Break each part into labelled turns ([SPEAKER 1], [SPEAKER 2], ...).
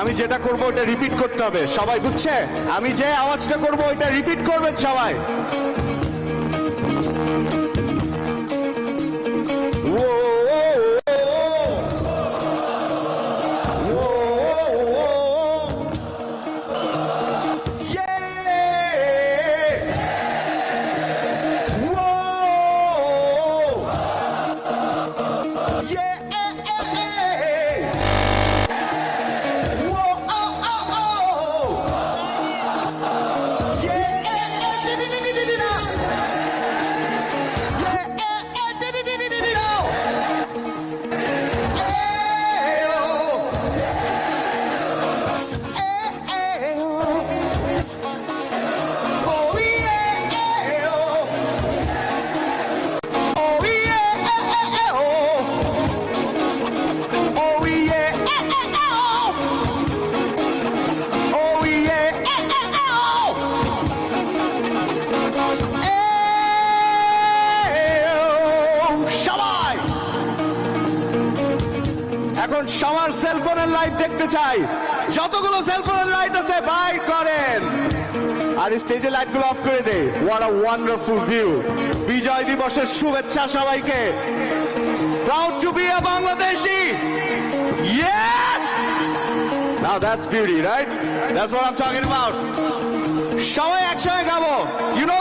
[SPEAKER 1] আমি যেটা করব ওটা রিপিট করতে হবে। সবাই বুঝছে? আমি যে আওয়াজটা করব, ওইটা রিপিট করবেন সবাই। সবার সেলফোনের লাইট দেখতে চাই যতগুলো সেলফোনের লাইট আছে বাই করেন আর স্টেজে লাইটগুলো অফ করে দে হোয়াট আ ওয়ান্ডারফুল ভিউ বিজয় দিবসের শুভেচ্ছা সবাইকে Proud to be a Bangladeshi. Yes. Now that's beauty, right? That's what I'm talking about. সবাই একসঙ্গে গাবো You know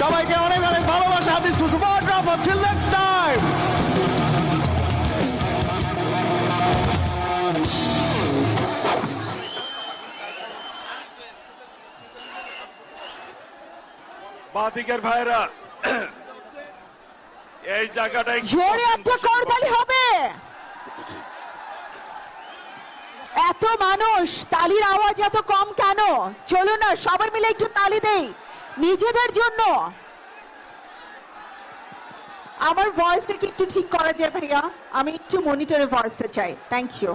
[SPEAKER 1] সবাইকে অনেক অনেক ভালোবাসা। দিস সুপার ড্রপ
[SPEAKER 2] বাদিকের ভাইরা এই জায়গাটাই
[SPEAKER 3] জোরে একটা কোরবানি হবে। এত মানুষ তালির আওয়াজ এত কম কেন? চলো না সবার মিলে একটু তালি দেই। নিজেদের জন্য। আমার ভয়েসটা কি একটু ঠিক করা যায় ভাইয়া? আমি একটু মনিটরে ভয়েসটা চাই। থ্যাংক ইউ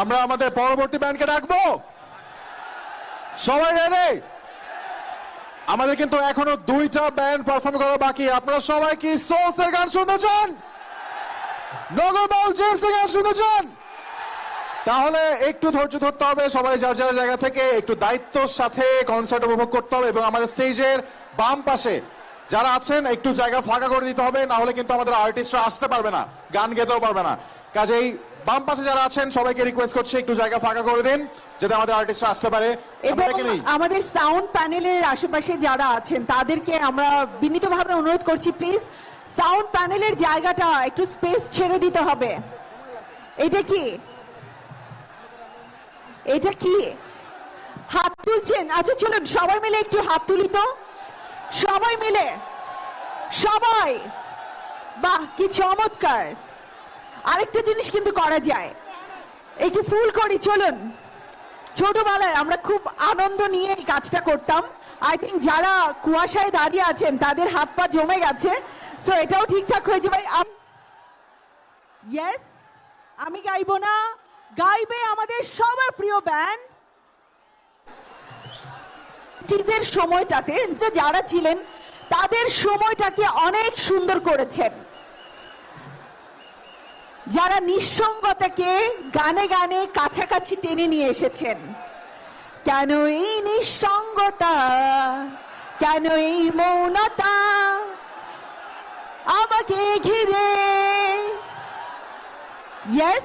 [SPEAKER 4] আমরা আমাদের পরবর্তী ব্যান্ডকে ডাকবো। সবাই রেডি আমাদের কিন্তু এখনও দুইটা ব্যান্ড পারফর্ম করা বাকি। আপনারা সবাই কি সোলস এর গান শুনতে চান? নগরবাউল জেমস এর গান শুনতে চান? তাহলে একটু ধৈর্য ধরতে হবে সবাই যার যার জায়গা থেকে একটু দায়িত্বর সাথে কনসার্ট উপভোগ করতে হবে এবং আমাদের স্টেজের বাম পাশে যারা আছেন একটু জায়গা ফাঁকা করে দিতে হবে না হলে কিন্তু আমাদের আর্টিস্টরা আসতে পারবে না গান গেতেও পারবে না। কাজেই বাম পাশে যারা আছেন সবাইকে রিকোয়েস্ট করছি একটু জায়গা ফাঁকা করে দিন যাতে আমাদের আর্টিস্টরা আসতে পারে।
[SPEAKER 3] এবং। আমাদের সাউন্ড প্যানেলের আশেপাশে যারা আছেন তাদেরকে আমরা বিনীতভাবে অনুরোধ করছি প্লিজ সাউন্ড প্যানেলের জায়গাটা একটু স্পেস ছেড়ে দিতে হবে। এটা কি? এটা কি? হাত তুলছেন? আচ্ছা চলুন, সবাই মিলে একটু হাত তুলি তো। সবাই মিলে। সবাই। বাহ, কি চমৎকার। আরেকটা জিনিস কিন্তু করা যায়। একটু ফুল করি, চলুন। ছোটবেলায় আমরা খুব আনন্দ নিয়ে এই কাজটা করতাম। আই থিঙ্ক যারা কুয়াশায় দাঁড়িয়ে আছেন, তাদের হাত পা জমে গেছে। সো এটাও ঠিকঠাক হয়ে যাবে ইয়েস আমি গাইবো না? গাইবে আমাদের সবার প্রিয় ব্যান্ড নিজের সময়টাতে যারা ছিলেন, তাদের সময়টাকে অনেক সুন্দর করেছেন। যারা নিঃসঙ্গতাকে গানে গানে কাছাকাছি টেনে নিয়ে এসেছেন। কেন এই নিঃসঙ্গতা? কেন এই মৌনতা? আমাকে ঘিরে। ইয়েস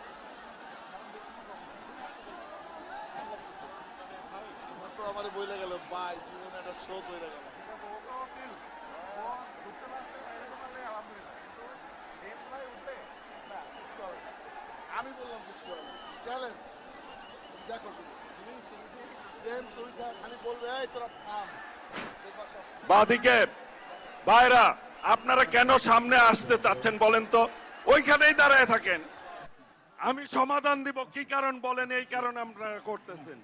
[SPEAKER 5] তো আমার বইলে গেল বাই জীবনে একটা শোক হয়ে গেল। আমি বললাম চ্যালেঞ্জ দেখো
[SPEAKER 2] বাদিকে, ভাইরা, আপনারা কেন সামনে আসতে চাচ্ছেন বলেন তো? ওইখানেই দাঁড়ায় থাকেন। আমি সমাধান দিব, কি কারণ বলেন, এই কারণে আপনারা করতেছেন।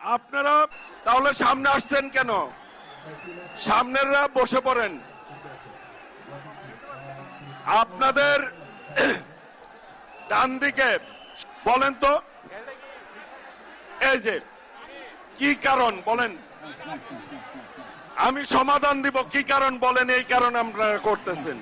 [SPEAKER 2] আপনারা তাহলে সামনে আসছেন কেন? সামনেররা বসে পড়েন। আপনাদের ডান দিকে, বলেন তো। এই যে, কি কারণ? বলেন। আমি সমাধান দিব, কি কারণ? বলেন, এই কারণে আপনারা করতেছেন।